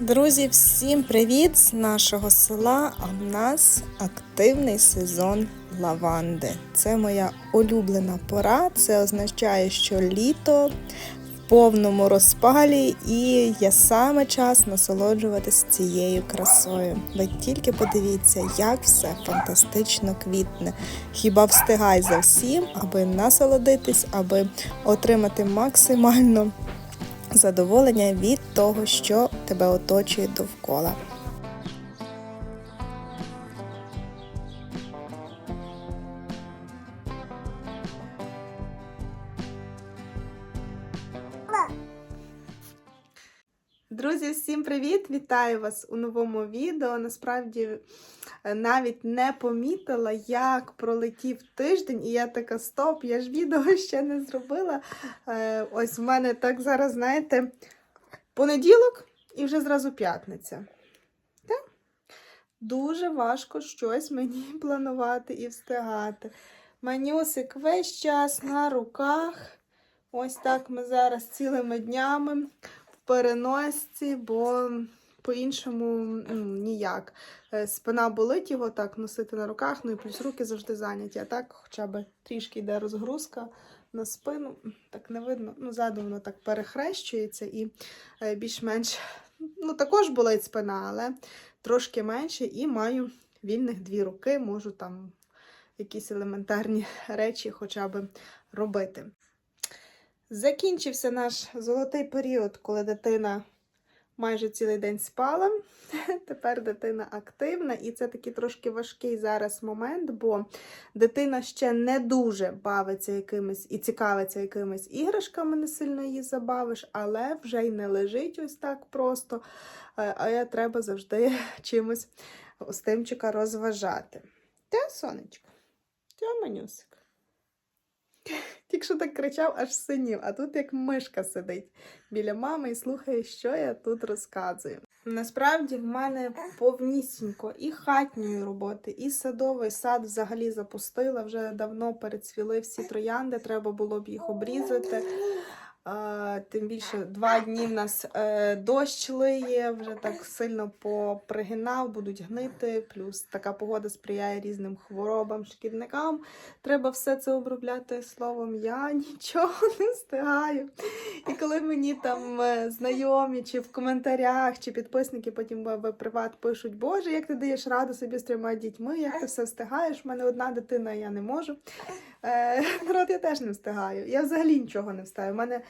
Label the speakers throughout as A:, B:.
A: Друзі, всім привіт з нашого села. А в нас активний сезон лаванди. Це моя улюблена пора. Це означає, що літо в повному розпалі і є саме час насолоджуватись цією красою. Ви тільки подивіться, як все фантастично квітне. Хіба встигай за всім, аби насолодитись, аби отримати максимально задоволення від того, що тебе оточує довкола. Друзі, всім привіт! Вітаю вас у новому відео. Насправді навіть не помітила, як пролетів тиждень, і я така стоп, я ж відео ще не зробила. Е, Ось в мене так зараз, знаєте, понеділок і вже зразу п'ятниця. Так? Дуже важко щось мені планувати і встигати. Манюсик весь час на руках. Ось так ми зараз цілими днями в переносці, бо по-іншому ну, ніяк. Е, Спина болить його так носити на руках, ну і плюс руки завжди зайняті. А так хоча б трішки йде розгрузка на спину, так не видно. Ну, ззаду воно так перехрещується і е, більш-менш ну, також болить спина, але трошки менше, і маю вільних дві руки, можу там якісь елементарні речі хоча б робити. Закінчився наш золотий період, коли дитина майже цілий день спала. Тепер дитина активна, і це такий трошки важкий зараз момент, бо дитина ще не дуже бавиться якимись і цікавиться якимись іграшками, не сильно її забавиш, але вже й не лежить ось так просто. Е, А я треба завжди чимось Устимчика розважати. Те, сонечко? Те, манюсик? Тільки що так кричав, аж синів, а тут як мишка сидить біля мами і слухає, що я тут розказую. Насправді в мене повнісінько і хатньої роботи, і садовий сад взагалі запустила. Вже давно перецвіли всі троянди, треба було б їх обрізати. Тим більше два дні в нас е, дощ лиє, вже так сильно попригинав, будуть гнити. Плюс така погода сприяє різним хворобам, шкідникам. Треба все це обробляти словом. Я нічого не встигаю. І коли мені там е, знайомі, чи в коментарях, чи підписники потім в приват пишуть, Боже, як ти даєш раду собі з трьома дітьми, як ти все встигаєш? У мене одна дитина, я не можу. Е, народ, я теж не встигаю. Я взагалі нічого не встигаю. У мене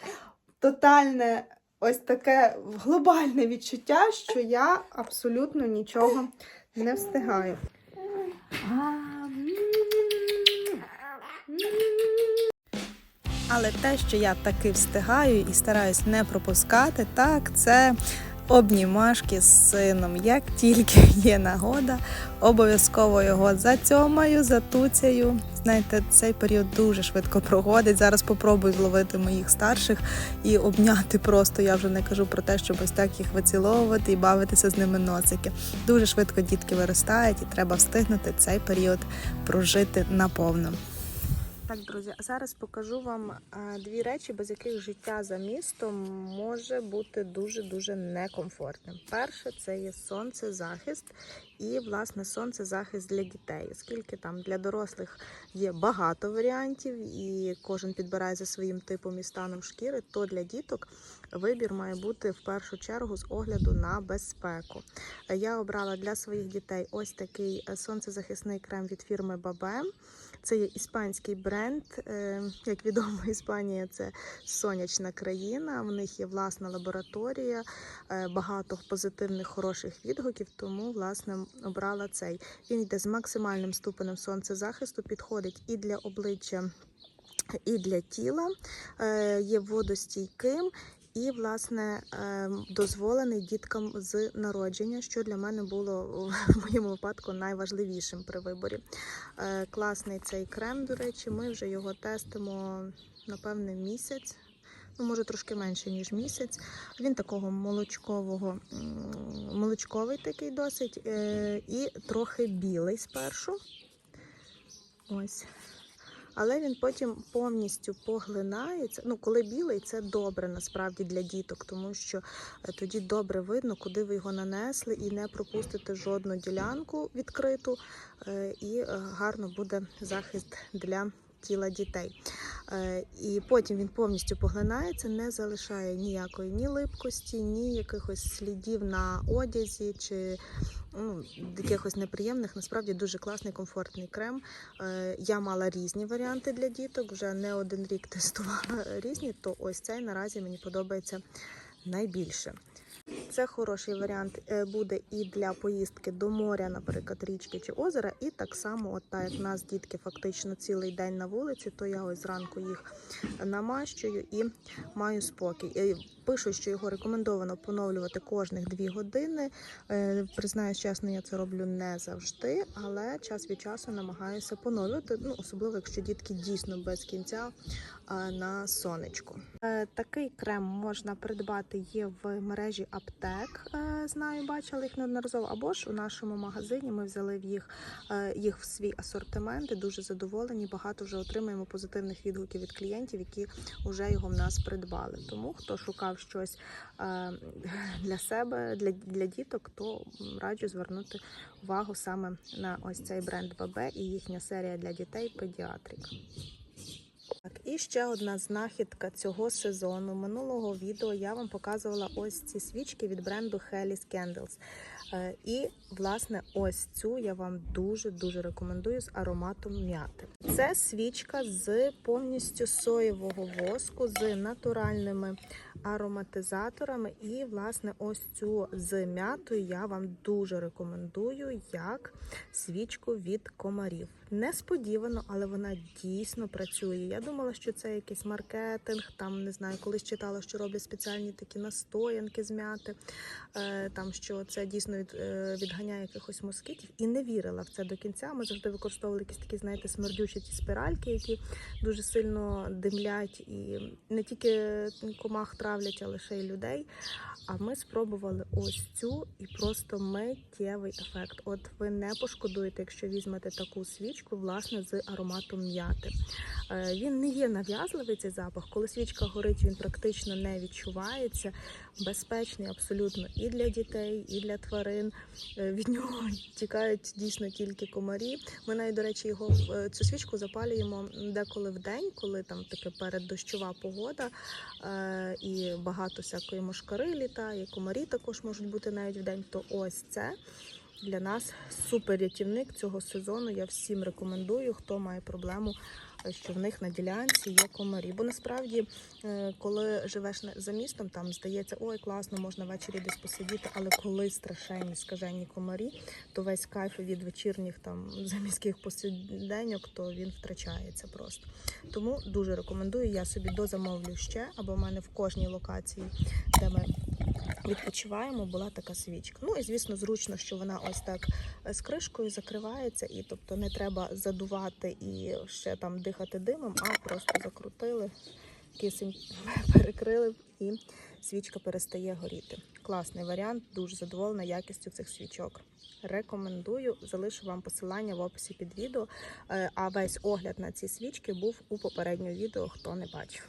A: тотальне ось таке глобальне відчуття, що я абсолютно нічого не встигаю. Але те, що я таки встигаю і стараюсь не пропускати, так, це обнімашки з сином. Як тільки є нагода, обов'язково його зацьомаю, затуцяю. Знаєте, цей період дуже швидко проходить. Зараз попробую зловити моїх старших і обняти просто. Я вже не кажу про те, щоб ось так їх виціловувати і бавитися з ними носики. Дуже швидко дітки виростають, і треба встигнути цей період прожити наповно. Так, друзі, а зараз покажу вам е, дві речі, без яких життя за містом може бути дуже-дуже некомфортним. Перше, це є сонцезахист і, власне, сонцезахист для дітей, оскільки там для дорослих є багато варіантів, і кожен підбирає за своїм типом і станом шкіри, то для діток вибір має бути в першу чергу з огляду на безпеку. Я обрала для своїх дітей ось такий е, сонцезахисний крем від фірми Бабем. Це є іспанський бренд. Е, Як відомо, Іспанія це сонячна країна. В них є власна лабораторія, е, багато позитивних хороших відгуків. Тому власне обрала цей. Він йде з максимальним ступенем сонцезахисту, підходить і для обличчя. І для тіла е, є водостійким і, власне, е, дозволений діткам з народження, що для мене було в моєму випадку найважливішим при виборі. Е, Класний цей крем, до речі, ми вже його тестимо, напевне, місяць. Ну, може, трошки менше, ніж місяць. Він такого молочкового, молочковий такий досить, е, і трохи білий спершу. Ось. Але він потім повністю поглинається. Ну, коли білий, це добре насправді для діток, тому що е, тоді добре видно, куди ви його нанесли, і не пропустите жодну ділянку відкриту, е, і е, гарно буде захист для тіла дітей. Е, І потім він повністю поглинається, не залишає ніякої ні липкості, ні якихось слідів на одязі чи ну, якихось неприємних. Насправді дуже класний, комфортний крем. Е, Я мала різні варіанти для діток, вже не один рік тестувала різні, то ось цей наразі мені подобається найбільше. Це хороший варіант е, буде і для поїздки до моря, наприклад, річки чи озера. І так само, от так як нас дітки фактично цілий день на вулиці, то я ось зранку їх намащую і маю спокій. Е, Пишу, що його рекомендовано поновлювати кожних дві години. Е, Признаюсь чесно, я це роблю не завжди, але час від часу намагаюся поновлювати, ну особливо якщо дітки дійсно без кінця на сонечку. Такий крем можна придбати є в мережі аптек. Е, Знаю, бачила їх неодноразово. Або ж у нашому магазині ми взяли в їх, е, їх в свій асортимент. і Дуже задоволені. Багато вже отримуємо позитивних відгуків від клієнтів, які вже його в нас придбали. Тому хто шукав щось е, для себе, для, для діток, то раджу звернути увагу саме на ось цей бренд ББ і їхня серія для дітей Педіатрик. Так, і ще одна знахідка цього сезону. Минулого відео я вам показувала ось ці свічки від бренду Helly's Candles. Е, І, власне, ось цю я вам дуже-дуже рекомендую з ароматом м'яти. Це свічка з повністю соєвого воску, з натуральними ароматизаторами. І, власне, ось цю з м'ятою я вам дуже рекомендую як свічку від комарів. Несподівано, але вона дійсно працює. Я думала, що це якийсь маркетинг. Там не знаю, колись читала, що роблять спеціальні такі настоянки з м'яти, е, там що це дійсно від, е, відганяє якихось москітів, і не вірила в це до кінця. Ми завжди використовували якісь такі, знаєте, смердючі ті спіральки, які дуже сильно димлять і не тільки комах травлять, а лише й людей. А ми спробували ось цю і просто миттєвий ефект. От ви не пошкодуєте, якщо візьмете таку свічку, власне, з ароматом м'яти. Е, Він не є нав'язливий цей запах. Коли свічка горить, він практично не відчувається. Безпечний абсолютно і для дітей, і для тварин. Е, Від нього тікають дійсно тільки комарі. Ми навіть, до речі, його е, цю свічку запалюємо деколи в день, коли там таке переддощова погода е, і багато всякої мошкари літає. Комарі також можуть бути навіть в день. То ось це для нас супер рятівник цього сезону. Я всім рекомендую, хто має проблему, що в них на ділянці є комарі. Бо насправді, е, коли живеш за містом, там здається, ой, класно, можна ввечері десь посидіти, але коли страшенні скажені комарі, то весь кайф від вечірніх там заміських посиденьок, то він втрачається просто. Тому дуже рекомендую. Я собі дозамовлю ще, або в мене в кожній локації, де ми відпочиваємо, була така свічка. Ну і звісно, зручно, що вона ось так е, з кришкою закривається, і тобто не треба задувати і ще там дихати димом, а просто закрутили, кисень перекрили і свічка перестає горіти. Класний варіант, дуже задоволена якістю цих свічок. Рекомендую, залишу вам посилання в описі під відео. Е, А весь огляд на ці свічки був у попередньому відео, хто не бачив.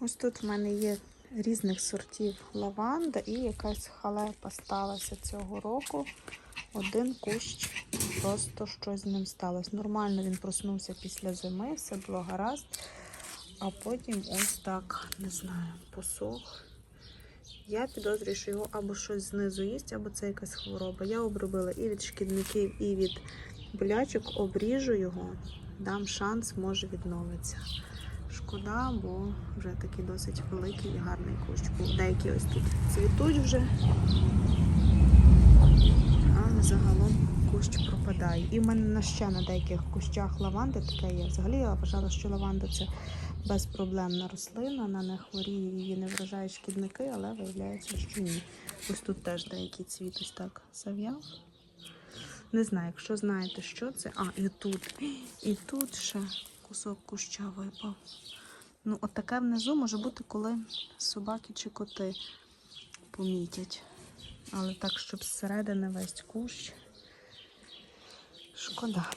A: Ось тут в мене є різних сортів лаванда і якась халепа сталася цього року. Один кущ, просто щось з ним сталося. Нормально він проснувся після зими, все було гаразд. А потім ось так, не знаю, посох. Я підозрюю, що його або щось знизу їсть, або це якась хвороба. Я обробила і від шкідників, і від болячок, обріжу його, дам шанс, може відновиться. Шкода, бо вже такий досить великий і гарний кущ. Деякі ось тут цвітуть вже, а загалом кущ пропадає. І в мене ще на деяких кущах лаванди таке є. Взагалі я вважала, що лаванда це безпроблемна рослина, на не хворіє, її не вражають шкідники, але виявляється, що ні. Ось тут теж деякий цвіт ось так зав'яв. Не знаю, якщо знаєте, що це. А, і тут, і тут ще кусок куща випав. Ну, от таке внизу може бути, коли собаки чи коти помітять. Але так, щоб зсередини весь кущ, Шкода.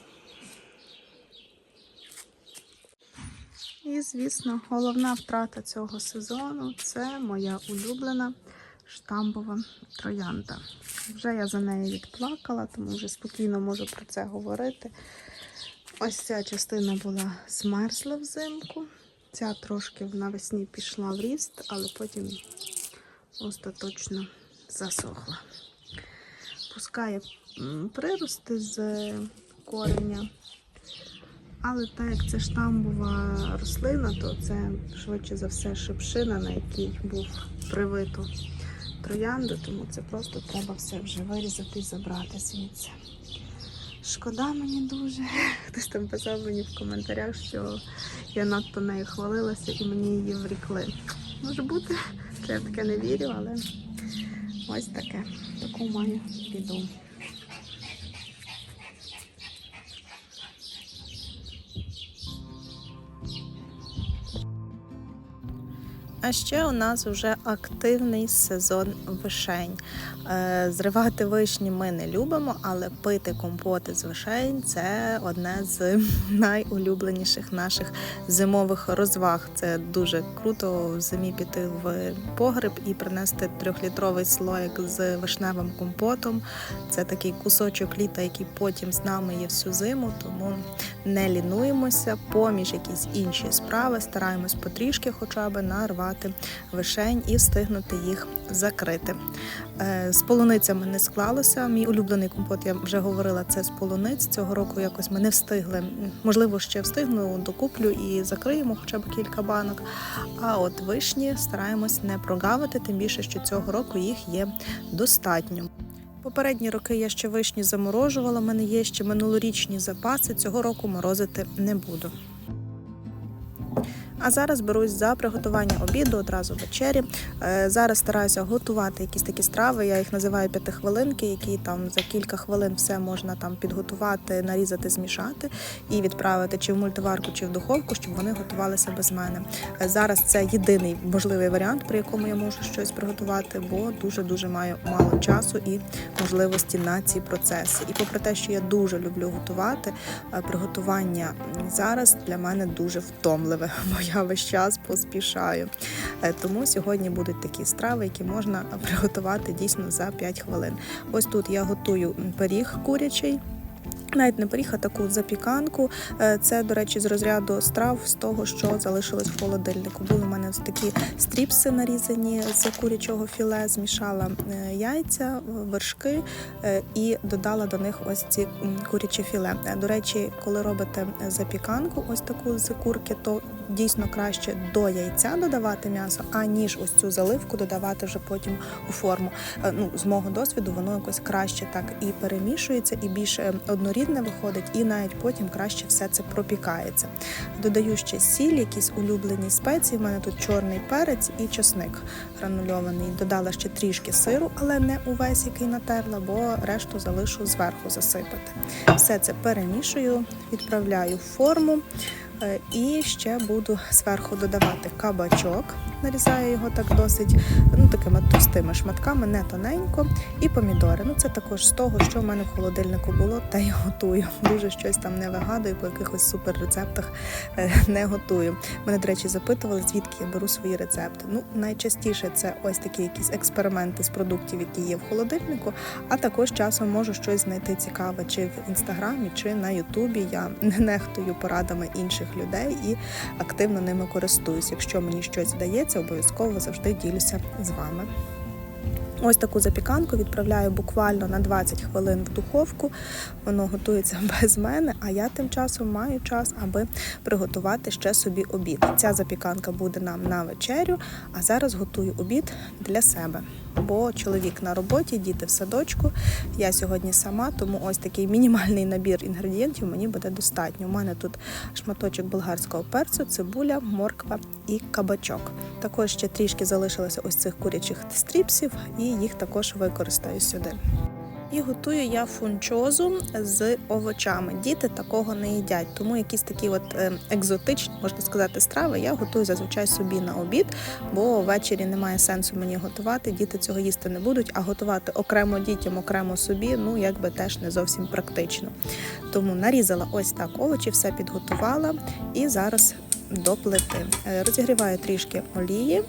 A: І, звісно, головна втрата цього сезону це моя улюблена штамбова троянда. Вже я за нею відплакала, тому вже спокійно можу про це говорити. Ось ця частина була змерзла взимку. Ця трошки навесні пішла в ріст, але потім остаточно засохла. Пускає прирости з кореня. Але так як це штамбова рослина, то це швидше за все шипшина, на якій був привито троянду, тому це просто треба все вже вирізати і забрати звідси. Шкода мені дуже. Хтось там писав мені в коментарях, що я надто нею хвалилася і мені її врікли. Може бути, що я таке не вірю, але ось таке. Таку маю біду. А ще у нас вже активний сезон вишень. Е, Зривати вишні ми не любимо, але пити компоти з вишень це одне з найулюбленіших наших зимових розваг. Це дуже круто в зимі піти в погреб і принести трьохлітровий слоїк з вишневим компотом. Це такий кусочок літа, який потім з нами є всю зиму, тому не лінуємося, поміж якісь інші справи, стараємось потрішки хоча б нарвати вишень і встигнути їх закрити. З полуницями не склалося. Мій улюблений компот, я вже говорила, це з полуниць. Цього року якось ми не встигли. Можливо, ще встигну, докуплю і закриємо хоча б кілька банок. А от вишні стараємось не прогавити, тим більше, що цього року їх є достатньо. Попередні роки я ще вишні заморожувала. У мене є ще минулорічні запаси. Цього року морозити не буду. А зараз берусь за приготування обіду одразу вечері. Е, Зараз стараюся готувати якісь такі страви. Я їх називаю п'ятихвилинки, які там за кілька хвилин все можна там підготувати, нарізати, змішати і відправити чи в мультиварку, чи в духовку, щоб вони готувалися без мене. Е, Зараз це єдиний можливий варіант, при якому я можу щось приготувати, бо дуже дуже маю мало часу і можливості на ці процеси. І попри те, що я дуже люблю готувати, е, приготування зараз для мене дуже втомливе, бо я весь час поспішаю. Е, Тому сьогодні будуть такі страви, які можна приготувати дійсно за 5 хвилин. Ось тут я готую пиріг курячий. Навіть не пиріг, а таку запіканку. Е, Це, до речі, з розряду страв з того, що залишилось в холодильнику. Були у мене такі стріпси нарізані з курячого філе, змішала е, яйця, вершки і додала до них ось ці курячі філе. До речі, коли робите запіканку, ось таку з курки, то дійсно краще до яйця додавати м'ясо, аніж ось цю заливку додавати вже потім у форму. Е, Ну, з мого досвіду, воно якось краще так і перемішується, і більш е, однорідне виходить, і навіть потім краще все це пропікається. Додаю ще сіль, якісь улюблені спеції. У мене тут чорний перець і чесник гранульований. Додала ще трішки сиру, але не увесь, який натерла, бо решту залишу зверху засипати. Все це перемішую, відправляю в форму. Е, І ще буду зверху додавати кабачок. Нарізаю його так досить ну, такими товстими шматками, не тоненько. І помідори. Ну це також з того, що в мене в холодильнику було, та й готую. Дуже щось там не вигадую, по якихось суперрецептах е, не готую. Мене, до речі, запитували, звідки я беру свої рецепти. Ну, найчастіше це ось такі якісь експерименти з продуктів, які є в холодильнику, а також часом можу щось знайти цікаве чи в інстаграмі, чи на Ютубі. Я не нехтую порадами інших людей і активно ними користуюсь. Якщо мені щось вдається, обов'язково завжди ділюся з вами. Ось таку запіканку відправляю буквально на 20 хвилин в духовку. Воно готується без мене, а я тим часом маю час, аби приготувати ще собі обід. Ця запіканка буде нам на вечерю, а зараз готую обід для себе. Бо чоловік на роботі, діти в садочку. Я сьогодні сама, тому ось такий мінімальний набір інгредієнтів мені буде достатньо. У мене тут шматочок болгарського перцю, цибуля, морква і кабачок. Також ще трішки залишилося ось цих курячих стріпсів, і їх також використаю сюди. І готую я фунчозу з овочами. Діти такого не їдять, тому якісь такі от е, екзотичні, можна сказати, страви я готую зазвичай собі на обід, бо ввечері немає сенсу мені готувати. Діти цього їсти не будуть, а готувати окремо дітям, окремо собі, ну якби теж не зовсім практично. Тому нарізала ось так овочі, все підготувала і зараз до плити. Е, Розігріваю трішки олії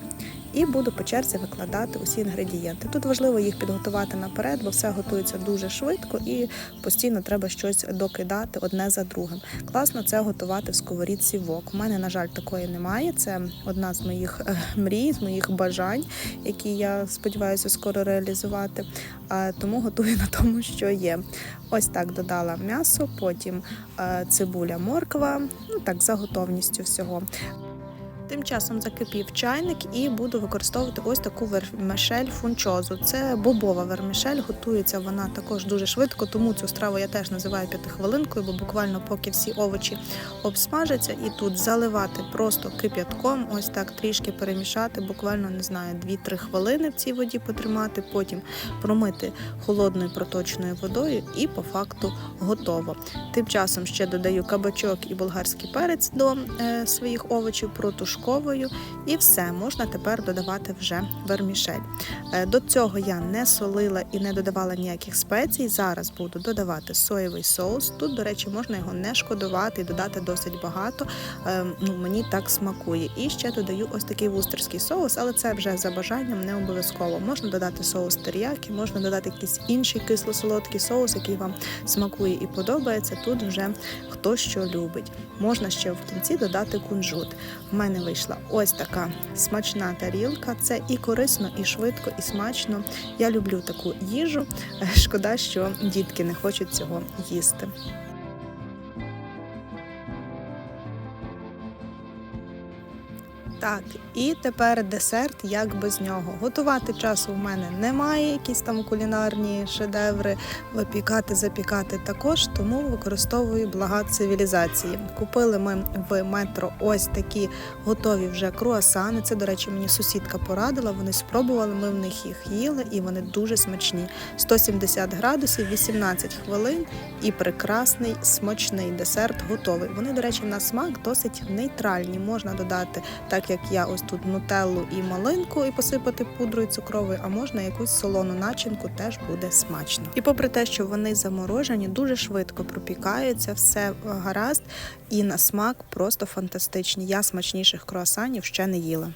A: і буду по черзі викладати усі інгредієнти. Тут важливо їх підготувати наперед, бо все готується дуже швидко і постійно треба щось докидати одне за другим. Класно це готувати в сковорідці вок. У мене, на жаль, такої немає. Це одна з моїх е, мрій, з моїх бажань, які я сподіваюся скоро реалізувати. Тому готую на тому, що є. Ось так додала м'ясо, потім е, цибуля, морква, ну так за готовністю всього. Тим часом закипів чайник і буду використовувати ось таку вермішель фунчозу. Це бобова вермішель, готується вона також дуже швидко, тому цю страву я теж називаю п'ятихвилинкою, бо буквально поки всі овочі обсмажаться, і тут заливати просто кип'ятком, ось так трішки перемішати, буквально не знаю, 2-3 хвилини в цій воді потримати, потім промити холодною проточною водою, і по факту готово. Тим часом ще додаю кабачок і болгарський перець до е, своїх овочів, протушковую, і все можна тепер додавати вже вермішель. Е, до цього я не солила і не додавала ніяких спецій. Зараз буду додавати соєвий соус. Тут, до речі, можна його не шкодувати і додати досить багато. Е, ну, мені так смакує. І ще додаю ось такий вустерський соус, але це вже за бажанням не обов'язково. Можна додати соус теріякі, можна додати якийсь інший кисло-солодкий соус, який вам смакує і подобається. Тут вже хто що любить. Можна ще в кінці додати кунжут. У мене вийшла ось така смачна тарілка. Це і корисно, і швидко, і смачно. Я люблю таку їжу. Е, Шкода, що дітки не хочуть цього їсти. Так, і тепер десерт, як без нього. Готувати часу в мене немає, якісь там кулінарні шедеври, випікати, запікати також, тому використовую блага цивілізації. Купили ми в метро ось такі готові вже круасани. Це, до речі, мені сусідка порадила. Вони спробували, ми в них їх їли, і вони дуже смачні. 170 градусів, 18 хвилин і прекрасний смачний десерт готовий. Вони, до речі, на смак досить нейтральні. Можна додати, так як я ось тут нутеллу і малинку, і посипати пудрою цукровою, а можна якусь солону начинку, теж буде смачно. І попри те, що вони заморожені, дуже швидко пропікаються, все гаразд, і на смак просто фантастичні. Я смачніших круасанів ще не їла.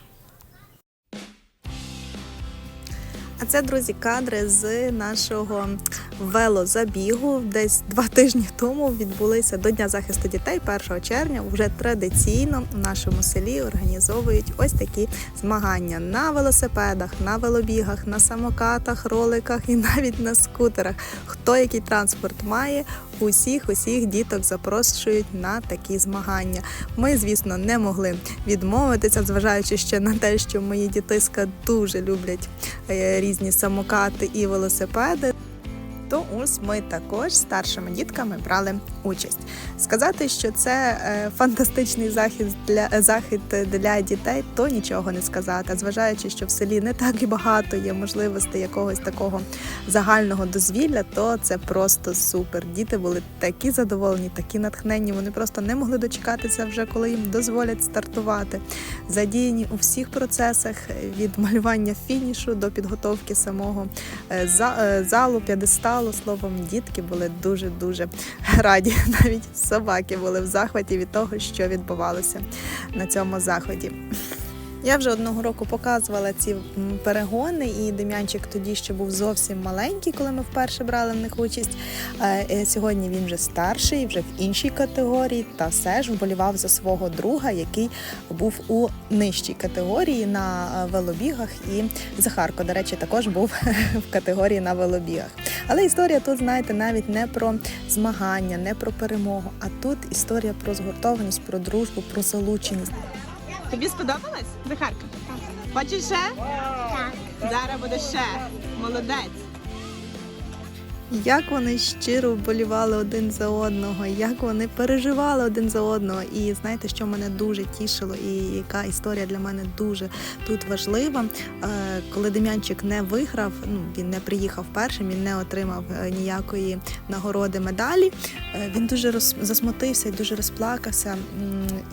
A: А це, друзі, кадри з нашого велозабігу. Десь два тижні тому відбулися до Дня захисту дітей 1 червня. Вже традиційно в нашому селі організовують ось такі змагання на велосипедах, на велобігах, на самокатах, роликах і навіть на скутерах. Хто який транспорт має, усіх усіх діток запрошують на такі змагання. Ми, звісно, не могли відмовитися, зважаючи ще на те, що мої дітиська дуже люблять е, різні самокати і велосипеди. То ось ми також старшими дітками брали участь. Сказати, що це е, фантастичний захід для захід для дітей, то нічого не сказати. Зважаючи, що в селі не так і багато є можливостей якогось такого загального дозвілля, то це просто супер. Діти були такі задоволені, такі натхненні. Вони просто не могли дочекатися вже, коли їм дозволять стартувати. Задіяні у всіх процесах е, від малювання фінішу до підготовки самого е, за- залу, п'єдесталу. Словом, дітки були дуже дуже раді. Навіть собаки були в захваті від того, що відбувалося на цьому заході. Я вже одного року показувала ці перегони, і Дем'янчик тоді ще був зовсім маленький, коли ми вперше брали в них участь. Е, Сьогодні він вже старший, вже в іншій категорії, та все ж вболівав за свого друга, який був у нижчій категорії на е, велобігах. І Захарко, до речі, також був в категорії на велобігах. Але історія тут, знаєте, навіть не про змагання, не про перемогу, а тут історія про згуртованість, про дружбу, про залученість. Тобі сподобалось, Захарка? Хочеш ще?
B: Так.
A: Зараз буде ще. Молодець. Як вони щиро вболівали один за одного, як вони переживали один за одного. І знаєте, що мене дуже тішило, і яка історія для мене дуже тут важлива. Е, Коли Дем'янчик не виграв, ну він не приїхав першим, він не отримав е, ніякої нагороди медалі. е, Він дуже роз... засмутився і дуже розплакався.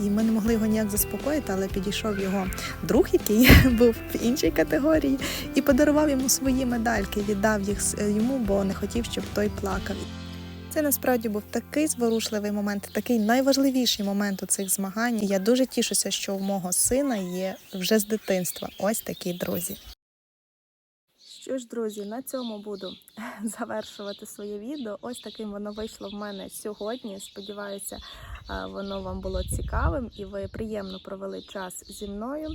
A: І ми не могли його ніяк заспокоїти, але підійшов його друг, який був в іншій категорії, і подарував йому свої медальки. Віддав їх йому, бо не хотів, щоб той плакав. Це насправді був такий зворушливий момент, такий найважливіший момент у цих змагань. І я дуже тішуся, що в мого сина є вже з дитинства ось такі друзі. Що ж, друзі, на цьому буду завершувати своє відео. Ось таким воно вийшло в мене сьогодні. Сподіваюся, воно вам було цікавим і ви приємно провели час зі мною.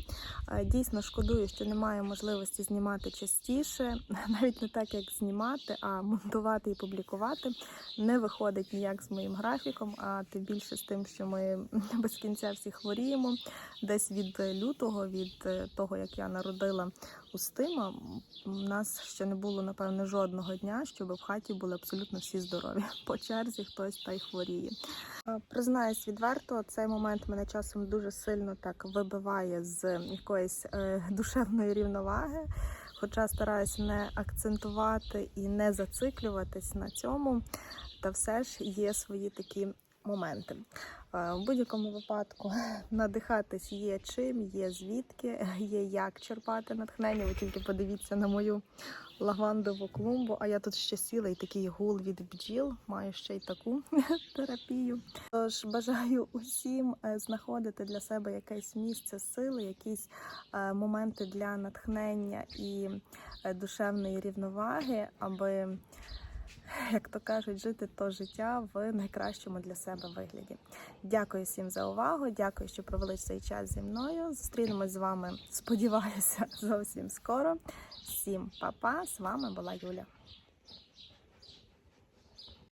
A: Е, Дійсно шкодую, що немає можливості знімати частіше, навіть не так, як знімати, а монтувати і публікувати. Не виходить ніяк з моїм графіком, а тим більше з тим, що ми без кінця всі хворіємо. Десь від лютого, від е, того, як я народила Устима, у нас ще не було, напевне, жодного дня, щоб в хаті були абсолютно всі здорові. По черзі хтось та й хворіє. Признаюсь відверто, цей момент мене часом дуже сильно так вибиває з якоїсь е, душевної рівноваги. Хоча стараюсь не акцентувати і не зациклюватись на цьому, та все ж є свої такі моменти. Е, В будь-якому випадку надихатись є чим, є звідки, є як черпати натхнення. Ви тільки подивіться на мою лавандову клумбу, а я тут ще сіла і такий гул від бджіл, маю ще й таку терапію. Тож бажаю усім е, знаходити для себе якесь місце сили, якісь е, моменти для натхнення і душевної рівноваги, аби як то кажуть, жити то життя в найкращому для себе вигляді. Дякую всім за увагу. Дякую, що провели цей час зі мною. Зустрінемось з вами, сподіваюся, зовсім скоро. Всім па-па, З вами була Юля.